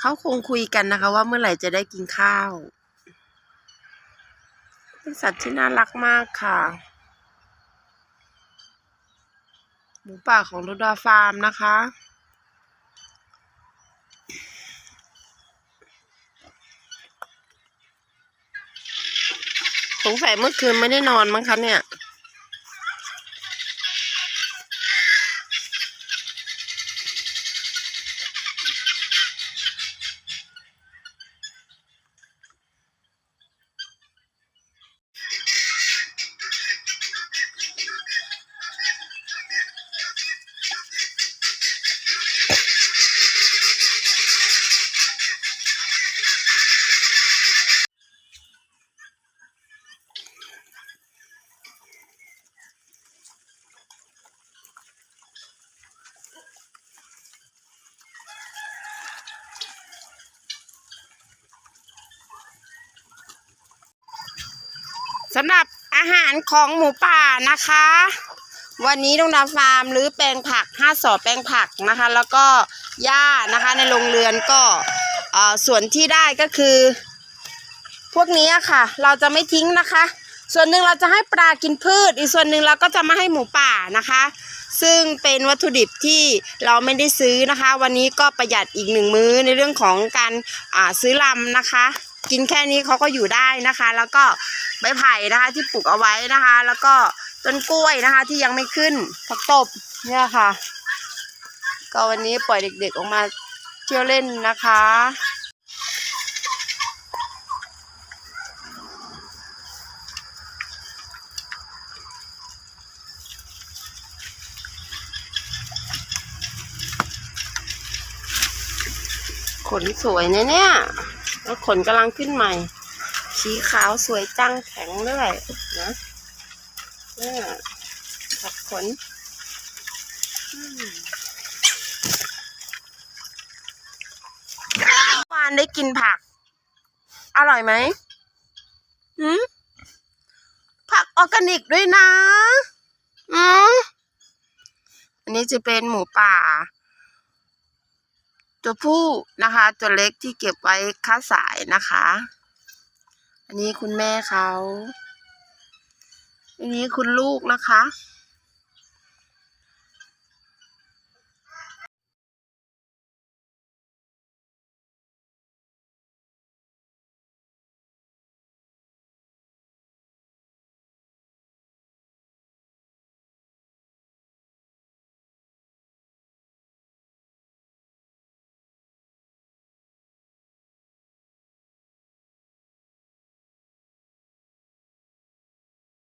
เขาคงคุยกันนะคะ ว่าเมื่อไหร่จะได้กินข้าว เป็นสัตว์ที่น่ารักมากค่ะ หมูป่าของรุดาฟาร์มนะคะสงสัยเมื่อคืนไม่ได้นอนมั้งคะเนี่ย สำหรับอาหารของหมูป่านะคะ วันนี้ดงดาฟาร์มหรือแปลงผักห้าสอแปลงผักนะคะ แล้วก็หญ้านะคะในโรงเรือนก็เออส่วนที่ได้ก็คือ พวกนี้ค่ะ เราจะไม่ทิ้งนะคะ ส่วนหนึ่งเราจะให้ปลากินพืช อีกส่วนหนึ่งเราก็จะมาให้หมูป่านะคะ ซึ่งเป็นวัตถุดิบที่เราไม่ได้ซื้อนะคะ วันนี้ก็ประหยัดอีกหนึ่งมื้อในเรื่องของการอ่าซื้อลำนะคะ กินแค่นี้เขาก็อยู่ได้นะคะ แล้วก็ใบไผ่นะคะที่ปลูกเอาไว้นะคะ แล้วก็ต้นกล้วยนะคะ ที่ยังไม่ขึ้นผักตบเนี่ยค่ะ ก็วันนี้ปล่อยเด็กๆออกมาเที่ยวเล่นนะคะขนสวยนะเนี่ย แล้วขนกำลังขึ้นใหม่ สีขาวสวยจังแข็งด้วยนะเนี่ยขัดขนวานได้กินผัก อร่อยไหมหืมผักออร์แกนิกด้วยนะอืมอันนี้จะเป็นหมูป่า ตัวผู้นะคะ ตัวเล็กที่เก็บไว้ค้าสายนะคะ อันนี้คุณแม่เขา อันนี้คุณลูกนะคะ